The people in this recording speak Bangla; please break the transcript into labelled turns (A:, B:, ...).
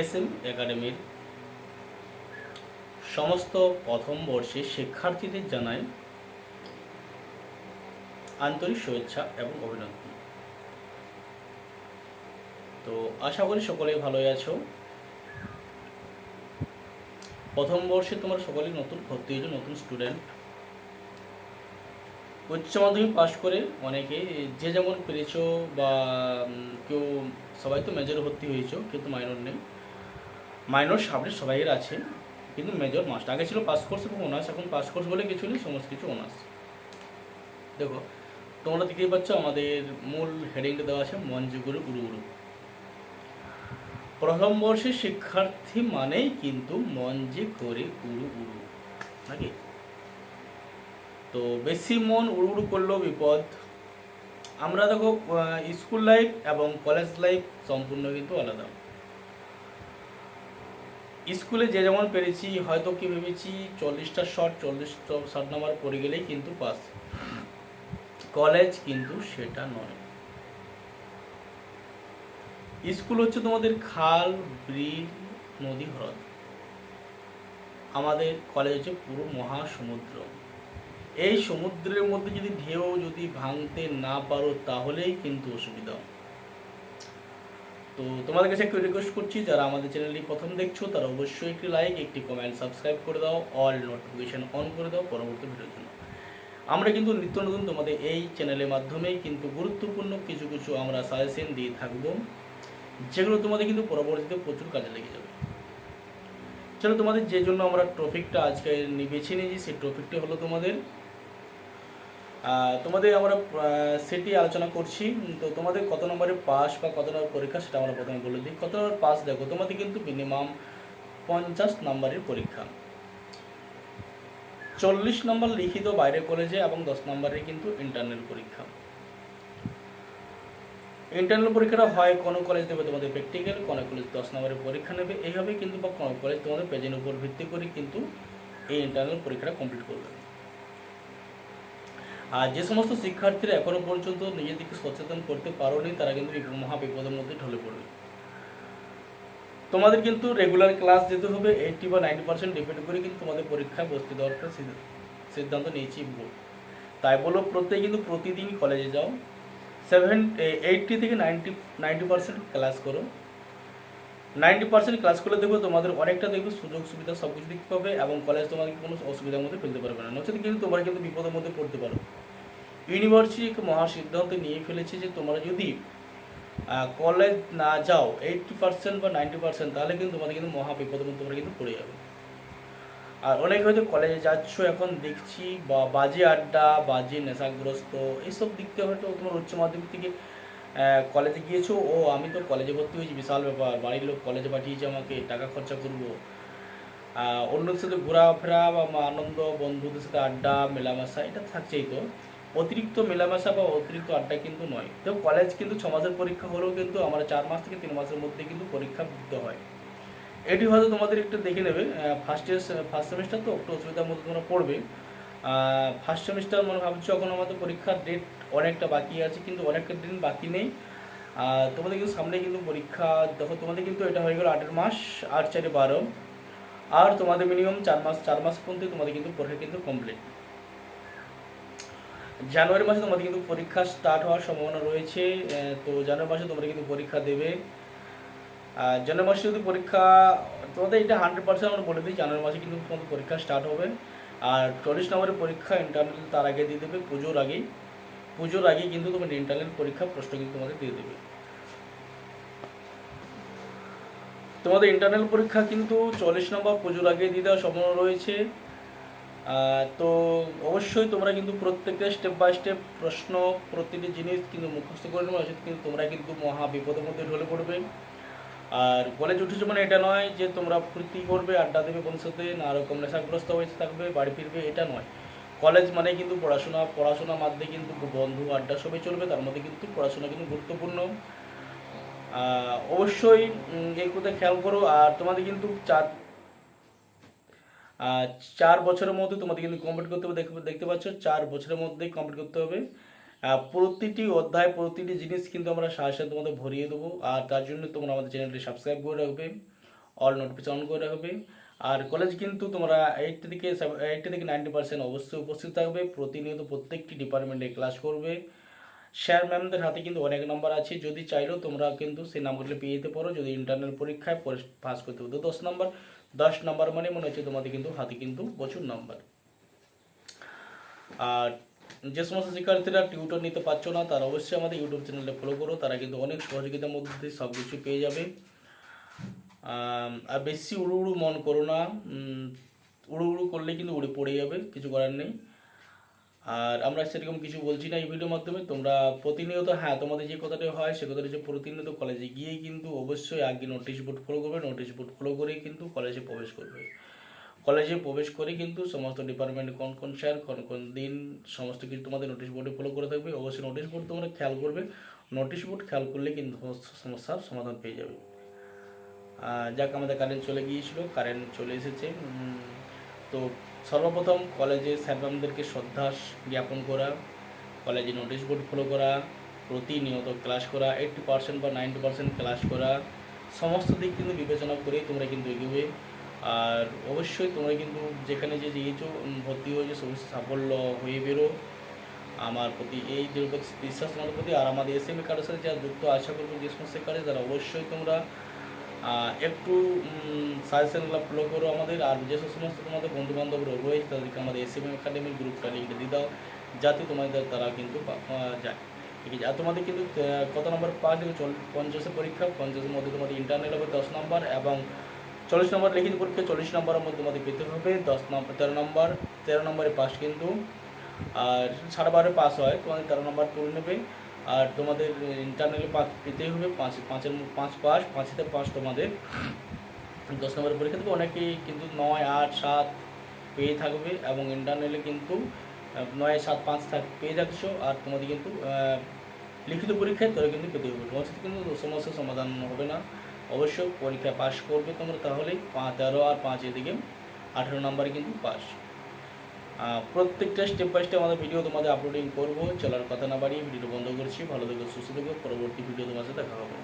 A: এস এম একাডেমির সমস্ত প্রথম বর্ষের শিক্ষার্থীদের জানাই আন্তরিক শুভেচ্ছা এবং অভিনন্দন। তো আশা করি সকলেই ভালোই আছো। প্রথম বর্ষে তোমরা সকলেই নতুন ভর্তি হয়েছো, নতুন স্টুডেন্ট। উচ্চ মাধ্যমিক পাশ করে অনেকে যে যেমন পেরেছ বা কেউ সবাই তো মেজর ভর্তি হয়েছো কিন্তু মাইনর নেই। মাইনর সাবজেক্ট সবাইয়ের আছে, কিন্তু মেজর মাস্ট আগে ছিল পাস কোর্স এবং অনার্স, এখন পাস কোর্স বলে কিছু নেই, সমস্ত কিছু অনার্স। দেখো, তোমরা দেখতেই পাচ্ছ আমাদের মূল হেডিংটা দেওয়া আছে, মঞ্জুগুরু উড়ু প্রথম বর্ষের শিক্ষার্থী মানেই কিন্তু মন যে করে উড়ু উড়ু নাকি? তো বেশি মন উড়ু উড়ু করলেও বিপদ। আমরা দেখো স্কুল লাইফ এবং কলেজ লাইফ সম্পূর্ণ কিন্তু আলাদা। স্কুলে যে যেমন পেরেছি, হয়তো কি ভেবেছি চল্লিশটা শর্ট চল্লিশটা শর্ট নাম্বার পড়ে গেলেই কিন্তু পাস কলেজ কিন্তু সেটা নয়। স্কুল হচ্ছে তোমাদের খাল, ব্রিজ, নদী, হ্রদ। আমাদের কলেজ হচ্ছে পুরো মহাসমুদ্র। এই সমুদ্রের মধ্যে যদি ঢেউ যদি ভাঙতে না পারো, তাহলেই কিন্তু অসুবিধা। তো তোমাদের কাছে একটু রিকোয়েস্ট করছি, যারা আমাদের চ্যানেলটি প্রথম দেখছ, তারা অবশ্যই একটি লাইক একটি কমেন্ট সাবস্ক্রাইব করে দাও অল নোটিফিকেশন অন করে দাও পরবর্তী ভিডিওর জন্য। আমরা কিন্তু নিত্য নতুন তোমাদের এই চ্যানেলের মাধ্যমেই কিন্তু গুরুত্বপূর্ণ কিছু কিছু আমরা সাজেশন দিয়ে থাকব, যেগুলো তোমাদের কিন্তু পরবর্তীতে প্রচুর কাজে লেগে যাবে। চলো তোমাদের যে জন্য আমরা টপিকটা আজকে বেছে নিয়েছি, সেই টপিকটা হলো তোমাদের তোমাদের আমরা সেটি আলোচনা করছি। তো তোমাদের কত নম্বরের পাস বা কত নম্বর পরীক্ষা সেটা আমরা প্রথমে বলে দিই। কত নম্বর পাস দেখো, তোমাদের কিন্তু মিনিমাম পঞ্চাশ নম্বরের পরীক্ষা। চল্লিশ নম্বর লিখিত বাইরে কলেজে এবং দশ নম্বরের কিন্তু ইন্টারনাল পরীক্ষা। ইন্টারনাল পরীক্ষাটা হয় কোনো কলেজ দেবে তোমাদের প্র্যাকটিক্যাল কোনো কলেজ দশ নম্বরের পরীক্ষা নেবে। এইভাবে কিন্তু বা কোনো কলেজ তোমাদের পেজের উপর ভিত্তি করে কিন্তু এই ইন্টারনাল পরীক্ষাটা কমপ্লিট করবে। আর যে সমস্ত শিক্ষার্থীরা এখনও পর্যন্ত নিজেদেরকে সচেতন করতে পারোনি, তারা কিন্তু মহা বিপদের মধ্যে ঢলে পড়বে। তোমাদের কিন্তু রেগুলার ক্লাস যেতে হবে এইটটি বা নাইনটি পার্সেন্ট ডিপেন্ড করে কিন্তু তোমাদের পরীক্ষায় বসতে দেওয়ার সিদ্ধান্ত- নিয়েছি বোর্ড তাই বলো, প্রত্যেকে কিন্তু প্রতিদিন কলেজে যাও। সেভেন এইটটি থেকে নাইনটি নাইনটি পার্সেন্ট ক্লাস করো। নাইনটি পার্সেন্ট ক্লাস করলে দেখবে তোমাদের অনেকটা দেখবে সুযোগ সুবিধা সব কিছু দেখতে পাবে এবং কলেজ তোমাদেরকে কোনো অসুবিধার মধ্যে ফেলতে পারবে না। নচেত কিন্তু তোমরা কিন্তু বিপদের মধ্যে পড়তে পারো। ইউনিভার্সিটি এক মহা সিদ্ধান্ত নিয়ে ফেলেছে যে তোমরা যদি কলেজ না যাও এইটটি পার্সেন্ট বা নাইনটি পার্সেন্ট তাহলে কিন্তু তোমাদের কিন্তু মহা বিপদের মধ্যে তোমরা কিন্তু পড়ে যাবে। আর অনেক হয়তো কলেজে যাচ্ছ, এখন দেখছি বা বাজে আড্ডা, বাজে নেশাগ্রস্ত এইসব দিক থেকে হয়তো তোমার উচ্চ মাধ্যমিক থেকে কলেজে গিয়েছো, ও আমি তো কলেজে ভর্তি হয়েছি, বিশাল ব্যাপার। বাড়ির লোক কলেজে পাঠিয়েছে আমাকে, টাকা খরচা করব। অন্যদের সাথে ঘোরাফেরা বা আনন্দ, বন্ধুদের সাথে আড্ডা, মেলামেশা, এটা থাকছেই তো। অতিরিক্ত মেলামেশা বা অতিরিক্ত আড্ডা কিন্তু নয়। তো কলেজ কিন্তু ছ মাসের পরীক্ষা হলেও কিন্তু আমরা চার মাস থেকে তিন মাসের মধ্যে কিন্তু পরীক্ষা দিতে হয়। এটি হয়তো তোমাদের একটু দেখে নেবে ফার্স্ট ইয়ার ফার্স্ট সেমিস্টার তো একটু অসুবিধার মধ্যে তোমরা পড়বে। ফার্স্ট সেমিস্টার মনে ভাবছ এখন আমাদের পরীক্ষার ডেট অনেকটা বাকি আছে, কিন্তু অনেকটা দিন বাকি নেই। তোমাদের কিন্তু সামনে কিন্তু পরীক্ষা, দেখো তোমাদের কিন্তু এটা হয়ে গেলো আটের মাস, আট চারে বারো। আর তোমাদের মিনিমাম চার মাস চার মাস পর্যন্ত তোমাদের কিন্তু পরীক্ষা কিন্তু কমপ্লিট জানুয়ারি মাসে তোমাদের কিন্তু পরীক্ষা স্টার্ট হওয়ার সম্ভাবনা রয়েছে তো জানুয়ারি মাসে তোমরা কিন্তু পরীক্ষা দেবে। আর জানুয়ারি মাসে যদি পরীক্ষা, তোমাদের এটা হান্ড্রেড পার্সেন্ট আমরা বলে দিই, জানুয়ারি মাসে কিন্তু তোমাদের পরীক্ষা স্টার্ট হবে। আর চল্লিশ নম্বরের পরীক্ষা ইন্টারনাল তার আগে দিয়ে দেবে, পুজোর আগেই। পুজোর আগেই কিন্তু তোমার ইন্টারনাল পরীক্ষা প্রশ্ন কিন্তু তোমাদের দিয়ে দেবে। তোমাদের ইন্টারনাল পরীক্ষা কিন্তু চল্লিশ নম্বর পুজোর আগে দিয়ে দেওয়ার সম্ভাবনা রয়েছে। তো অবশ্যই তোমরা কিন্তু প্রত্যেকটা স্টেপ বাই স্টেপ প্রশ্ন, প্রতিটি জিনিস কিন্তু মুখস্থ করে নেবে কিন্তু তোমরা কিন্তু মহা বিপদের মধ্যে ঢলে পড়বে। আর কলেজ উঠেছো মানে এটা নয় যে তোমরা ফুর্তি করবে, আড্ডা দেবে বন্ধুর সাথে, না রকম নেশাগ্রস্ত হয়ে থাকবে, বাড়ি ফিরবে, এটা নয়। কলেজ মানে কিন্তু পড়াশোনা পড়াশোনার মধ্যে কিন্তু বন্ধু, আড্ডা সবই চলবে, তার মধ্যে কিন্তু পড়াশোনা কিন্তু গুরুত্বপূর্ণ। অবশ্যই এই কথা খেয়াল করো, আর তোমাদের কিন্তু চার চার বছরের মধ্যে তোমাদের কিন্তু কমপ্লিট করতে হবে, দেখতে পাচ্ছ, চার বছরের মধ্যেই কমপ্লিট করতে হবে। প্রতিটি অধ্যায়, প্রতিটি জিনিস কিন্তু আমরা সাথে তোমাদের ভরিয়ে দেবো। আর তার জন্য তোমরা আমাদের চ্যানেলটি সাবস্ক্রাইব করে রাখবে অল নোটিফিকেশন অন করে রাখবে। আর কলেজ কিন্তু তোমরা এইটটি থেকে এইটটি থেকে নাইনটি পার্সেন্ট অবশ্যই উপস্থিত থাকবে। প্রতিনিয়ত প্রত্যেকটি ডিপার্টমেন্টে ক্লাস করবে। স্যার ম্যামদের হাতে কিন্তু অনেক নাম্বার আছে। যদি চাইলেও তোমরা কিন্তু সেই নাম্বারগুলো পেয়ে যেতে পারো। যদি ইন্টারনাল পরীক্ষায় পাস করতে হতো দশ নাম্বার দশ নাম্বার মানে মনে হচ্ছে তোমাদের কিন্তু হাতে কিন্তু প্রচুর নাম্বার আর যে সমস্ত শিক্ষার্থীরা টিউটর নিতে পারছ না, তারা অবশ্যই আমাদের ইউটিউব চ্যানেলে ফলো করো, তারা কিন্তু অনেক সহযোগিতার মধ্যে সব কিছু পেয়ে যাবে। আর বেশি উড়ু উড়ু মন করো না। উড়ু উড়ু করলে কিন্তু উড়ে পড়ে যাবে, কিছু করার নেই। আর আমরা সেরকম কিছু বলছি না এই ভিডিওর মাধ্যমে। তোমরা প্রতিনিয়ত হ্যাঁ তোমাদের যে কথাটা হয়, সে কথাটা হচ্ছে প্রতিনিয়ত কলেজে গিয়ে কিন্তু অবশ্যই আগে নোটিশ বোর্ড ফলো করবে। নোটিশ বোর্ড ফলো করেই কিন্তু কলেজে প্রবেশ করবে। কলেজে প্রবেশ করে কিন্তু সমস্ত ডিপার্টমেন্ট কোন কোন স্যার কোন কোন দিন সমস্ত কিছু তোমাদের নোটিশ বোর্ডে ফলো করে থাকবে। অবশ্যই নোটিশ বোর্ড তোমরা খেয়াল করবে। নোটিশ বোর্ড খেয়াল করলে কিন্তু সমস্যার সমাধান পেয়ে যাবে। যাক, আমাদের কারেন্ট চলে গিয়েছিল। কারেন্ট চলে এসেছে। তো সর্বপ্রথম কলেজে স্যার ম্যামদেরকে শ্রদ্ধা জ্ঞাপন করা, কলেজে নোটিশ বোর্ড ফলো করা, প্রতিনিয়ত ক্লাস করা এইটটি পার্সেন্ট বা নাইনটি পার্সেন্ট ক্লাস করা, সমস্ত দিক কিন্তু বিবেচনা করেই তোমরা কিন্তু এগোবে। আর অবশ্যই তোমরা কিন্তু যেখানে যে গিয়েছো ভর্তি হয়েছে সমস্ত সাফল্য হয়ে বেরো। আমার প্রতি এই দৃঢ় বিশ্বাস তোমাদের প্রতি আর আমাদের এস এম কার্ডের সাথে যারা যুক্ত, আশা করব যে সমস্ত কার্ডে তারা অবশ্যই তোমরা একটু সাজেশনগুলো ফলো করো আমাদের, আর যে সমস্ত তোমাদের বন্ধু বান্ধব রয়েছে, তাদেরকে আমাদের এস এম একাডেমির গ্রুপটা লিখে দিয়ে দাও, যাতে তোমাদের, তারা কিন্তু যায়। ঠিক আছে? আর তোমাদের কিন্তু কত নম্বর পাঁচ চল, পঞ্চাশের পরীক্ষা, পঞ্চাশের মধ্যে তোমাদের ইন্টারনাল হবে দশ নম্বর এবং চল্লিশ নম্বর লিখিত পরীক্ষা, চল্লিশ নম্বরের মধ্যে তোমাদের পেতে হবে দশ নম্বর তেরো নম্বর তেরো নম্বরে পাস কিন্তু, আর সাড়ে বারো পাস হয়, তোমাদের তেরো নম্বর তুলে নেবে। আর তোমাদের ইন্টারনালে পাস পেতেই হবে, পাঁচ, পাঁচের পাঁচ পাস পাঁচেতে পাস তোমাদের। দশ নম্বরের পরীক্ষা থেকে অনেকেই কিন্তু নয়, আট, সাত পেয়ে থাকবে এবং ইন্টারনালে কিন্তু নয়, সাত, পাঁচ থাক, পেয়ে যাচ্ছ। আর তোমাদের কিন্তু লিখিত পরীক্ষায় তোরা কিন্তু পেতে হবে। তোমার সাথে কিন্তু সমস্যার সমাধান হবে না। অবশ্য পরীক্ষায় পাস করবে তোমরা তাহলেই পাঁচ, তেরো আর পাঁচ এদিকে আঠেরো নম্বরে কিন্তু পাস প্রত্যেকটা স্টেপ বাই স্টেপ আমাদের ভিডিও তোমাদের আপলোডিং করব। চলার কথা না বাড়িয়ে ভিডিও বন্ধ করছি। ভালো থেকো, সুস্থ থেকো। পরবর্তী ভিডিও তোমার সাথে দেখা হবে।